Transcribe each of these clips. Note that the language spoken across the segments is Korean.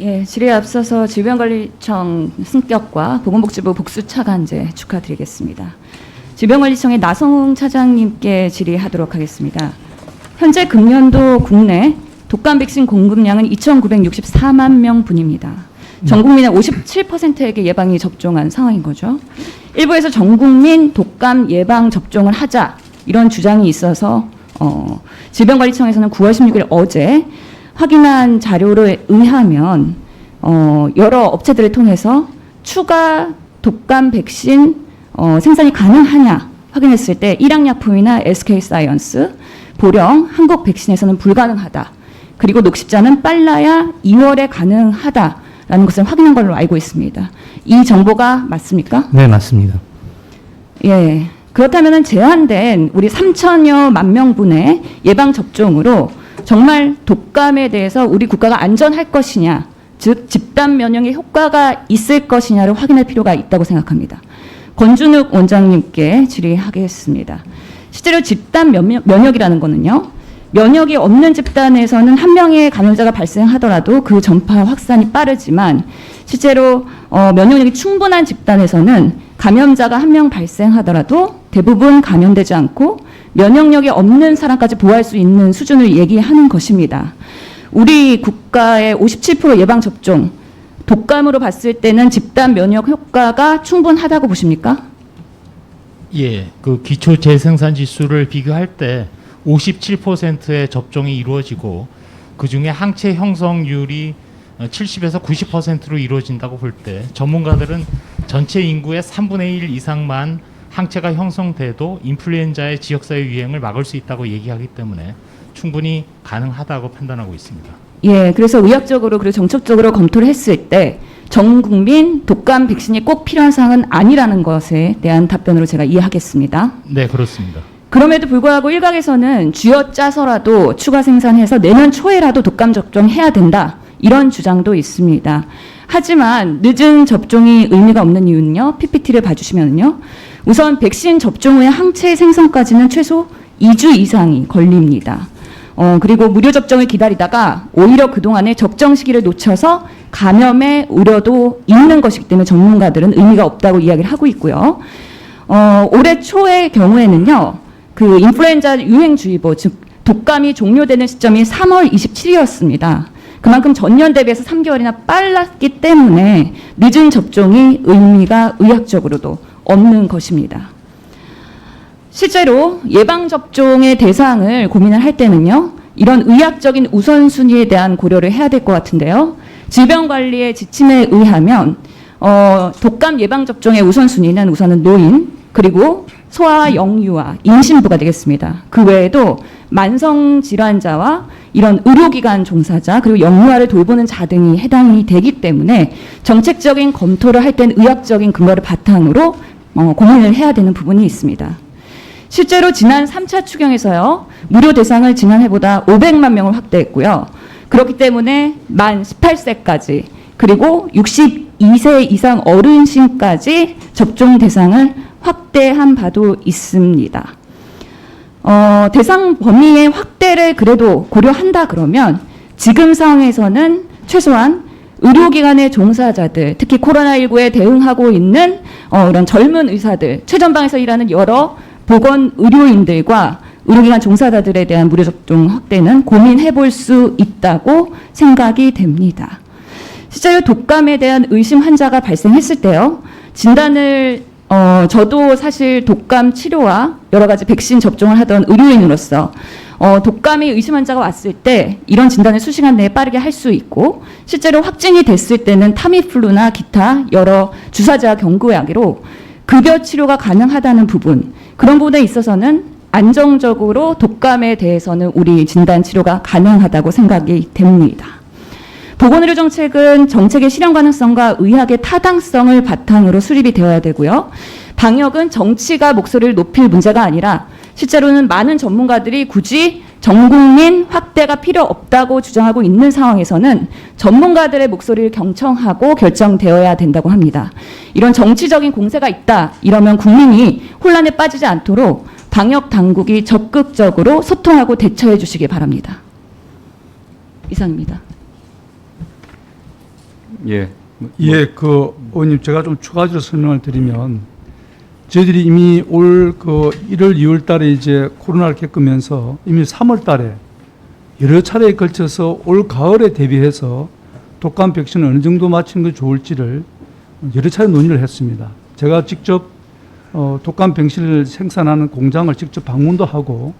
예, 질의에 앞서서 질병관리청 승격과 보건복지부 복수 차관제 축하드리겠습니다. 질병관리청의 나성웅 차장님께 질의하도록 하겠습니다. 현재 금년도 국내 독감 백신 공급량은 2,964만 명 분입니다. 전 국민의 57%에게 예방이 접종한 상황인 거죠. 일부에서 전 국민 독감 예방 접종을 하자 이런 주장이 있어서 어, 질병관리청에서는 9월 16일 어제 확인한 자료에 의하면 어, 여러 업체들을 통해서 추가 독감 백신 어, 생산이 가능하냐 확인했을 때 일양약품이나 SK 사이언스, 보령, 한국 백신에서는 불가능하다. 그리고 녹십자는 빨라야 2월에 가능하다라는 것을 확인한 걸로 알고 있습니다. 이 정보가 맞습니까? 네, 맞습니다. 예. 그렇다면 제한된 우리 3천여만 명분의 예방 접종으로 정말 독감에 대해서 우리 국가가 안전할 것이냐, 즉 집단 면역의 효과가 있을 것이냐를 확인할 필요가 있다고 생각합니다. 권준욱 원장님께 질의하겠습니다. 실제로 집단 면역, 면역이라는 거는요. 면역이 없는 집단에서는 한 명의 감염자가 발생하더라도 그 전파 확산이 빠르지만 실제로 어, 면역력이 충분한 집단에서는 감염자가 한 명 발생하더라도 대부분 감염되지 않고 면역력이 없는 사람까지 보호할 수 있는 수준을 얘기하는 것입니다. 우리 국가의 57% 예방 접종 독감으로 봤을 때는 집단 면역 효과가 충분하다고 보십니까? 예, 그 기초 재생산 지수를 비교할 때 57%의 접종이 이루어지고 그 중에 항체 형성률이 70에서 90%로 이루어진다고 볼 때 전문가들은 전체 인구의 3분의 1 이상만 항체가 형성돼도 인플루엔자의 지역사회 유행을 막을 수 있다고 얘기하기 때문에 충분히 가능하다고 판단하고 있습니다. 예, 그래서 의학적으로 그리고 정책적으로 검토를 했을 때 전 국민 독감 백신이 꼭 필요한 사항은 아니라는 것에 대한 답변으로 제가 이해하겠습니다. 네, 그렇습니다. 그럼에도 불구하고 일각에서는 쥐어 짜서라도 추가 생산해서 내년 초에라도 독감 접종해야 된다. 이런 주장도 있습니다. 하지만 늦은 접종이 의미가 없는 이유는요. PPT를 봐주시면요. 우선 백신 접종 후에 항체 생성까지는 최소 2주 이상이 걸립니다. 어, 그리고 무료 접종을 기다리다가 오히려 그동안에 적정 시기를 놓쳐서 감염의 우려도 있는 것이기 때문에 전문가들은 의미가 없다고 이야기를 하고 있고요. 어, 올해 초의 경우에는요, 그 인플루엔자 유행주의보, 즉, 독감이 종료되는 시점이 3월 27일이었습니다. 그만큼 전년 대비해서 3개월이나 빨랐기 때문에 늦은 접종이 의미가 의학적으로도 없는 것입니다. 실제로 예방접종의 대상을 고민을 할 때는요, 이런 의학적인 우선순위에 대한 고려를 해야 될 것 같은데요. 질병관리의 지침에 의하면, 어, 독감 예방접종의 우선순위는 우선은 노인, 그리고 소아와 영유아, 임신부가 되겠습니다. 그 외에도 만성 질환자와 이런 의료기관 종사자, 그리고 영유아를 돌보는 자 등이 해당이 되기 때문에 정책적인 검토를 할 때는 의학적인 근거를 바탕으로 어, 고민을 해야 되는 부분이 있습니다. 실제로 지난 3차 추경에서요, 무료 대상을 지난해보다 500만 명을 확대했고요. 그렇기 때문에 만 18세까지, 그리고 62세 이상 어르신까지 접종 대상을 확대한 바도 있습니다. 어, 대상 범위의 확대를 그래도 고려한다 그러면 지금 상황에서는 최소한 의료기관의 종사자들, 특히 코로나19에 대응하고 있는 어, 이런 젊은 의사들, 최전방에서 일하는 여러 보건 의료인들과 의료기관 종사자들에 대한 무료 접종 확대는 고민해 볼 수 있다고 생각이 됩니다. 실제로 독감에 대한 의심 환자가 발생했을 때요, 진단을 어, 저도 사실 독감 치료와 여러 가지 백신 접종을 하던 의료인으로서 어, 독감이 의심 환자가 왔을 때 이런 진단을 수시간 내에 빠르게 할 수 있고 실제로 확진이 됐을 때는 타미플루나 기타 여러 주사제와 경구약으로 급여 치료가 가능하다는 부분 그런 부분에 있어서는 안정적으로 독감에 대해서는 우리 진단 치료가 가능하다고 생각이 됩니다. 보건의료 정책은 정책의 실현 가능성과 의학의 타당성을 바탕으로 수립이 되어야 되고요. 방역은 정치가 목소리를 높일 문제가 아니라 실제로는 많은 전문가들이 굳이 전국민 확대가 필요 없다고 주장하고 있는 상황에서는 전문가들의 목소리를 경청하고 결정되어야 된다고 합니다. 이런 정치적인 공세가 있다 이러면 국민이 혼란에 빠지지 않도록 방역 당국이 적극적으로 소통하고 대처해 주시기 바랍니다. 이상입니다. 예. 예, 그 의원님 제가 좀 추가적으로 설명을 드리면 저희들이 이미 올 그 1월, 2월 달에 이제 코로나를 겪으면서 이미 3월 달에 여러 차례에 걸쳐서 올 가을에 대비해서 독감 백신을 어느 정도 맞추는 게 좋을지를 여러 차례 논의를 했습니다. 제가 직접 어, 독감 백신을 생산하는 공장을 직접 방문도 하고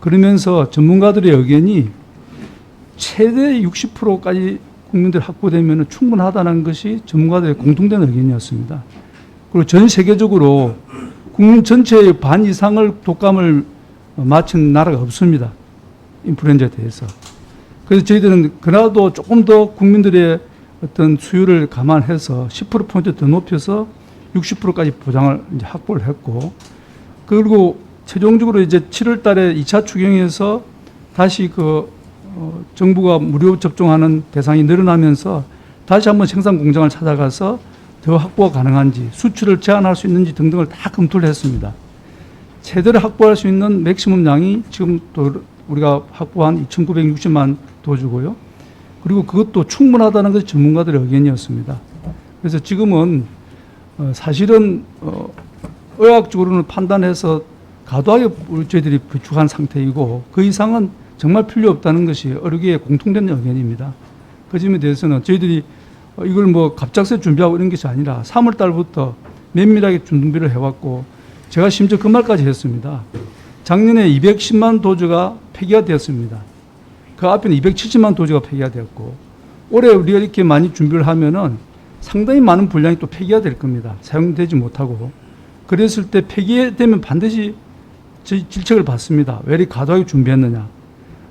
그러면서 전문가들의 의견이 최대 60%까지 국민들 확보되면 충분하다는 것이 전문가들의 공통된 의견이었습니다. 그리고 전 세계적으로 국민 전체의 반 이상을 독감을 맞춘 나라가 없습니다. 인플루엔자에 대해서. 그래서 저희들은 그나도 조금 더 국민들의 어떤 수요를 감안해서 10%포인트 더 높여서 60%까지 보장을 이제 확보를 했고, 그리고 최종적으로 이제 7월 달에 2차 추경에서 다시 그 어, 정부가 무료 접종하는 대상이 늘어나면서 다시 한번 생산 공장을 찾아가서 더 확보가 가능한지 수출을 제한할 수 있는지 등등을 다 검토를 했습니다. 최대로 확보할 수 있는 맥시멈 양이 지금 또 우리가 확보한 2,960만 도주고요. 그리고 그것도 충분하다는 것이 전문가들의 의견이었습니다. 그래서 지금은 어, 사실은 어, 의학적으로는 판단해서 과도하게 저희들이 부축한 상태이고 그 이상은 정말 필요 없다는 것이 의료계의 공통된 의견입니다. 그 점에 대해서는 저희들이 어, 이걸 뭐 갑작스레 준비하고 이런 것이 아니라 3월 달부터 면밀하게 준비를 해왔고 제가 심지어 그 말까지 했습니다. 작년에 210만 도주가 폐기가 되었습니다. 그 앞에는 270만 도주가 폐기가 되었고 올해 우리가 이렇게 많이 준비를 하면은 상당히 많은 분량이 또 폐기가 될 겁니다. 사용되지 못하고 그랬을 때 폐기되면 반드시 저- 질책을 받습니다. 왜 이렇게 과도하게 준비했느냐.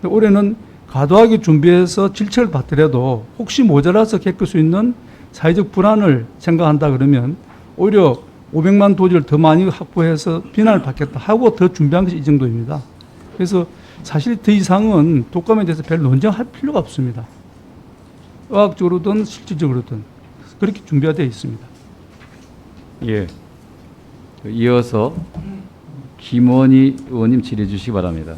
올해는 과도하게 준비해서 질책을 받더라도 혹시 모자라서 겪을 수 있는 사회적 불안을 생각한다 그러면 오히려 500만 도지를 더 많이 확보해서 비난을 받겠다 하고 더 준비한 것이 이 정도입니다. 그래서 사실 더 이상은 독감에 대해서 별 논쟁할 필요가 없습니다. 의학적으로든 실질적으로든 그렇게 준비가 되어 있습니다. 예. 이어서 김원희 의원님 질의해 주시기 바랍니다.